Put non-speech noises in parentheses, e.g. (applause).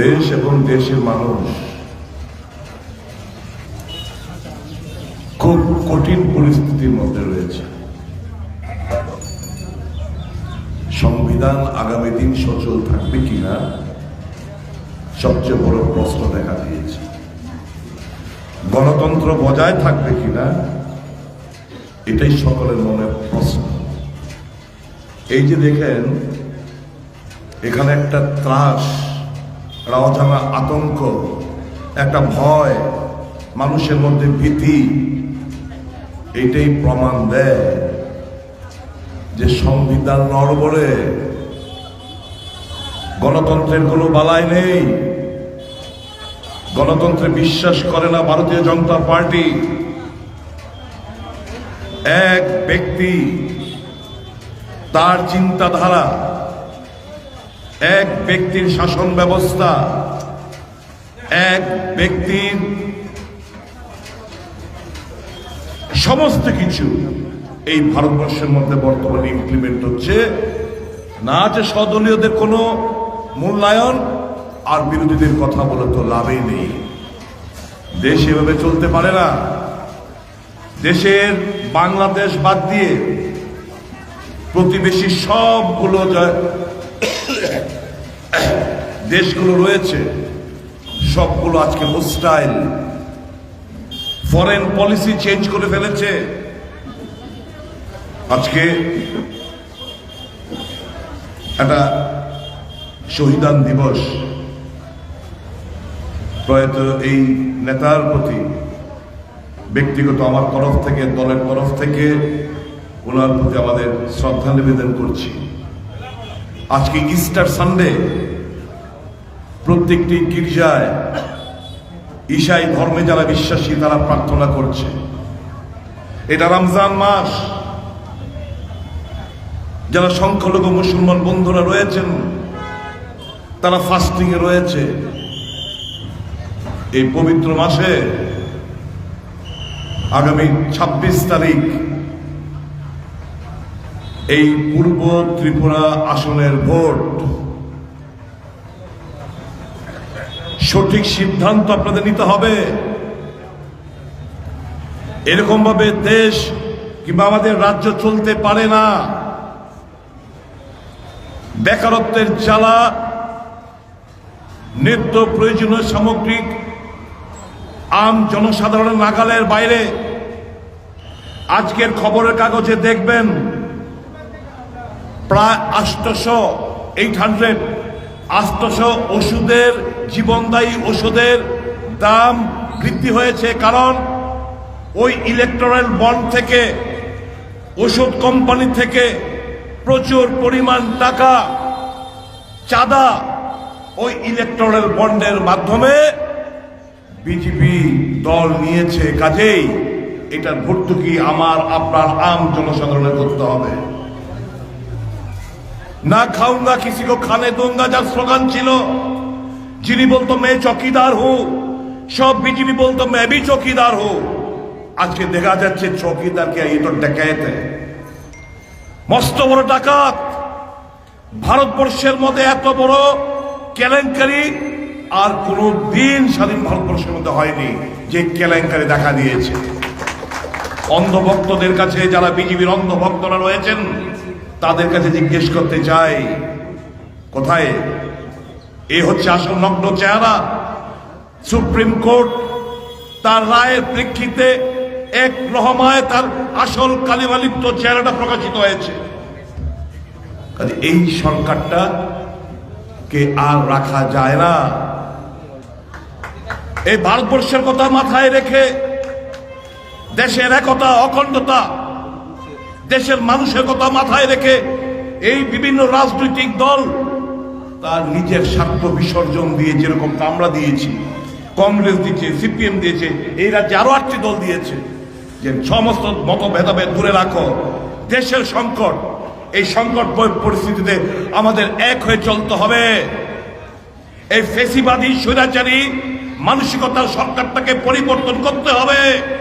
দেশ এবং দেশের মানুষ খুব কঠিন পরিস্থিতির মধ্যে রয়েছে। সংবিধান আগামী দিন সচল থাকবে কিনা, সবচেয়ে বড় প্রশ্ন দেখা দিয়েছে। গণতন্ত্র বজায় থাকবে কিনা, এটাই সকলের মনের প্রশ্ন। এই যে দেখেন, এখানে একটা ত্রাস একটা অজানা আতঙ্ক, একটা ভয়, মানুষের মধ্যে ভীতি, এইটাই প্রমাণ দেয় যে সংবিধান নড়বড়ে, গণতন্ত্রের কোনো বালাই নেই। গণতন্ত্রে বিশ্বাস করে না ভারতীয় জনতা পার্টি। এক ব্যক্তি তার চিন্তাধারা এক ব্যক্তির শাসন ব্যবস্থা, এক ব্যক্তির সমস্ত কিছু এই ভারতবর্ষের মধ্যে বর্তমানে ইমপ্লিমেন্ট হচ্ছে। না আছে সদলীয়দের কোনো মূল্যায়ন আর বিরোধীদের কথা বলে তো লাভই নেই। দেশ এভাবে চলতে পারে না। দেশের বাংলাদেশ বাদ দিয়ে প্রতিবেশী সবগুলো যা- (coughs) দেশগুলো রয়েছে, সবগুলো আজকে হোস্টাইল ফরেন পলিসি চেঞ্জ করে ফেলেছে। আজকে একটা শহীদান দিবস। প্রয়াত এই নেতার প্রতি ব্যক্তিগত আমার তরফ থেকে, দলের তরফ থেকে, ওনার প্রতি আমাদের শ্রদ্ধা নিবেদন করছি। আজকে ইস্টার সানডে প্রত্যেকটি গির্জায় ঈশাই ধর্মে যারা বিশ্বাসী, তারা প্রার্থনা করছে। এটা রমজান মাস। যারা সংখ্যালঘু মুসলমান বন্ধুরা রয়েছেন, তারা ফাস্টিং এ রয়েছে। এই পবিত্র মাসে আগামী ২৬ তারিখ এই পূর্ব ত্রিপুরা আসনের ভোট। সঠিক সিদ্ধান্ত আপনাদের নিতে হবে। এরকম ভাবে দেশ কিংবা আমাদের রাজ্য চলতে পারে না। বেকারত্বের জ্বালা, নিত্য প্রয়োজনীয় সামগ্রিক আম জনসাধারণের নাগালের বাইরে। আজকের খবরের কাগজে দেখবেন প্রায় আষ্টশো এইট হান্ড্রেড। আষ্টশো ওষুধের, জীবনদায়ী ওষুধের দাম বৃদ্ধি হয়েছে কারণ ওই ইলেকট্রাল বন্ড থেকে, ওষুধ কোম্পানি থেকে প্রচুর পরিমাণ টাকা, চাঁদা ওই ইলেকট্রাল বন্ডের মাধ্যমে বিজেপি দল নিয়েছে। কাজেই এটার ভর্তুকি আমার, আপনার, আম জনসাধারণের করতে হবে। না খাউঙ্গা কিসি কো খানে দোঙ্গা যার স্লোগান ছিল। যিনি বলতো, মে চকিদার হু। সব বিজেপি বলতো, মে ভি চকিদার হু। আজকে দেখা যাচ্ছে চকিদার কে, এই তো ডেকায়েতে মস্ত বড় ডাকাত। ভারতবর্ষের মধ্যে এত বড় কেলেঙ্কারি আর কোন দিন স্বাধীন ভারতবর্ষের মধ্যে হয়নি যে কেলেঙ্কারি দেখা দিয়েছে। অন্ধভক্তদের কাছে যারা বিজেপির অন্ধভক্তরা রয়েছেন তাদের কাছে জিজ্ঞেস করতে চাই, কোথায়? এ হচ্ছে আসল নগ্ন চেহারা। সুপ্রিম কোর্ট তার রায়ের প্রেক্ষিতে এক রহমায় তার আসল কালিমালিপ্ত চেহারাটা প্রকাশিত হয়েছে। এই সরকারটা কে আর রাখা যায় না। এই ভারতবর্ষের কথা মাথায় রেখে দেশের একতা, অখণ্ডতা দেশের মানুষের কথা মাথায় রেখে এই বিভিন্ন রাজনৈতিক দল তার নিজের স্বার্থ বিসর্জন দিয়ে যেরকম আমরা দিয়েছি, কংগ্রেস দিয়েছে, সিপিএম দিয়েছে, এই রাজ্যে আরও আটটি দল দিয়েছে। যে সমস্ত মত ভেদাভেদ দূরে রাখো। দেশের সংকট, এই সংকট পরিস্থিতিতে আমাদের এক হয়ে চলতে হবে। এই ফেসিবাদী, স্বৈরাচারী, মানসিকতার সরকারটাকে পরিবর্তন করতে হবে।